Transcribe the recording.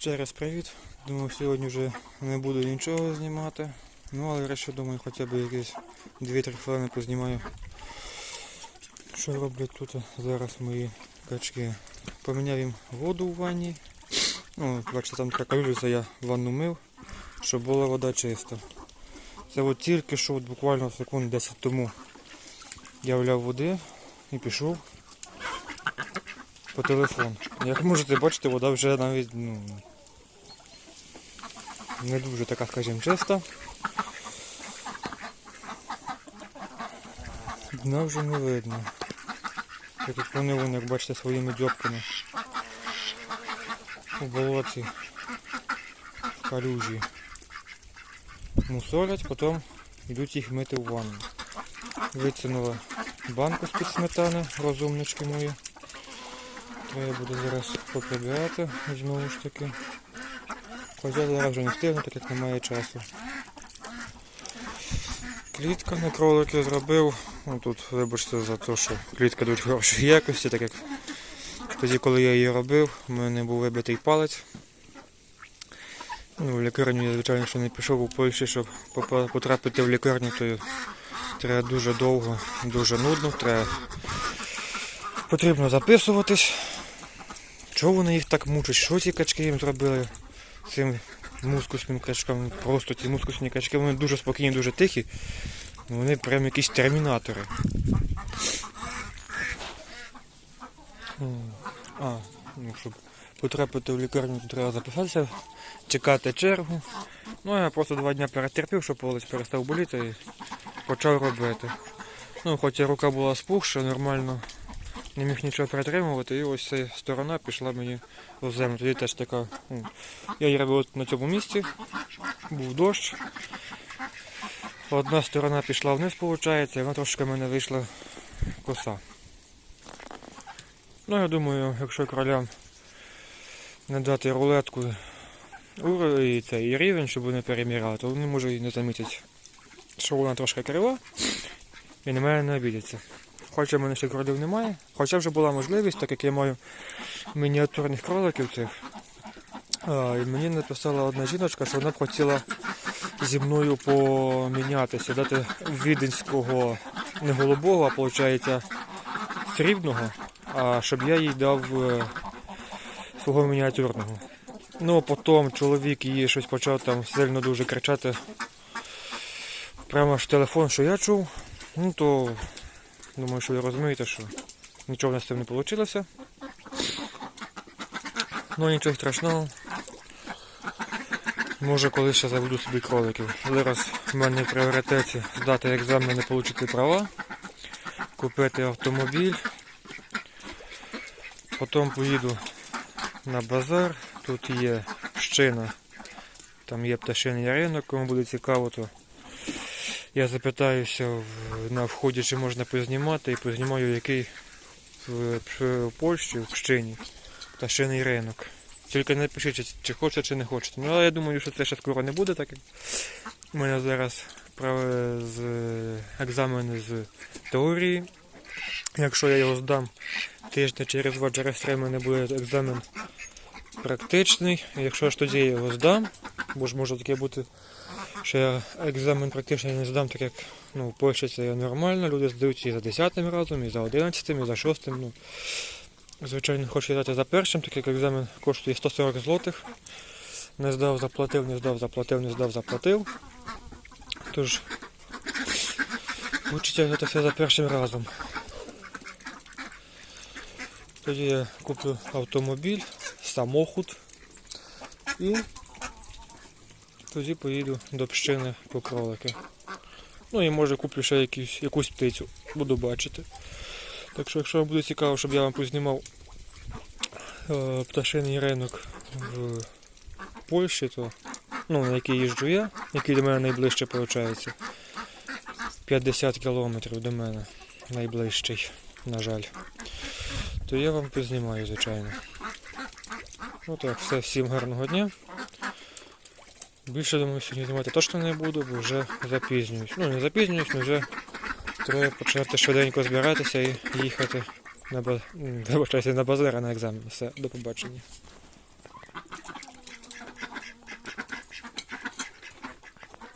Ще раз привіт. Думаю, сьогодні вже не буду нічого знімати. Ну, але врешті думаю, хоча б якісь 2-3 хвилини познімаю. Що роблять тут зараз мої качки? Поміняв їм воду в ванні. Ну, бачите, там така калюжа, я ванну мив, щоб була вода чиста. Це от тільки що от буквально секунд 10 тому я вляв води і пішов по телефону. Як можете бачити, вода вже навіть ну, не дуже така, скажімо, чиста. Дна вже не видно. Я тут вони, вон, як бачите, своїми дзьобками у болоті, калюжі. Мусолять, потім йдуть їх мити в ванну. Витягнула банку з-під сметани, розумнички мої. Треба буде зараз поприбирати знову ж таки. Хоча зараз вже не встигну, так як немає часу. Клітка на кролики зробив. Ну, тут вибачте за те, що клітка дуже хорошої якості, так як тоді, коли я її робив, у мене був вибитий палець. Ну, в лікарню я, звичайно, що не пішов у Польщі, щоб потрапити в лікарню, то треба дуже довго, дуже нудно, треба потрібно записуватись. Чого вони їх так мучать? Що ці качки їм зробили? Цим мускусним качкам. Просто ці мускусні качки, вони дуже спокійні, дуже тихі. Вони прям якісь термінатори. А, ну щоб потрапити в лікарню, то треба записатися, чекати чергу. Ну я просто два дні перетерпів, щоб палець перестав боліти і почав робити. Ну, хоча рука була спухша, нормально не міг нічого перетримувати, і ось ця сторона пішла мені в землю. Тоді теж така. ну, Я її робив на цьому місці, був дощ. Одна сторона пішла вниз, виходить, і вона трошки в мене вийшла коса. Ну, я думаю, якщо кролям не дати рулетку і, це, і рівень, щоб вони переміряли, то вони може і не замітять, що вона трошки крива і на мене не обідяться. Хоча в мене ще кролів немає, хоча вже була можливість, так як я маю мініатюрних кроликів цих. І мені написала одна жіночка, що вона б хотіла зі мною помінятися, дати віденського не голубого, а виходить срібного, а щоб я їй дав е, свого мініатюрного. Ну, потім чоловік її щось почав там сильно дуже кричати. Прямо в телефон, що я чув. Ну то думаю, що ви розумієте, що нічого в нас з цим не вийшло. Ну нічого страшного. Може колись ще заведу собі кроликів. Зараз в мене в пріоритеті здати і отримати права, купити автомобіль. Потім поїду на базар. Тут є пщина, там є пташиний ринок, кому буде цікаво, то я запитаюся на вході, чи можна познімати, і познімаю, який в, Польщі, в Пщині, пташиний ринок. Тільки не пишіть, чи, хочете, чи не хочете. Ну, але я думаю, що це ще скоро не буде, так як у мене зараз з екзамени з теорії. Якщо я його здам тижня через два через три, в мене буде екзамен практичний. Якщо ж тоді я його здам, бо ж може таке бути, що я екзамен практичний не здам, так як ну, в Польщі це нормально, люди здають і за 10 разом, і за 11, і за 6. Ну, звичайно, хочу здати за першим, так як екзамен коштує 140 злотих. Не здав, заплатив, не здав, заплатив, не здав, заплатив. Тож, хочеться взяти все за першим разом. Тоді я куплю автомобіль, самохід і тоді поїду до пщини по кролики. Ну і може куплю ще якусь, якусь птицю, буду бачити. Так що, якщо вам буде цікаво, щоб я вам познімав е, пташиний ринок в Польщі, то ну, на який їжджу я, який до мене найближче виходить. 50 кілометрів до мене найближчий, на жаль. То я вам познімаю, звичайно. Ну так, все, всім гарного дня. Більше думаю, сьогодні знімати точно не буду, бо вже запізнююсь. Ну не запізнююсь, але вже треба почати швиденько збиратися і їхати на, баз... на базар, на екзамен. Все, до побачення.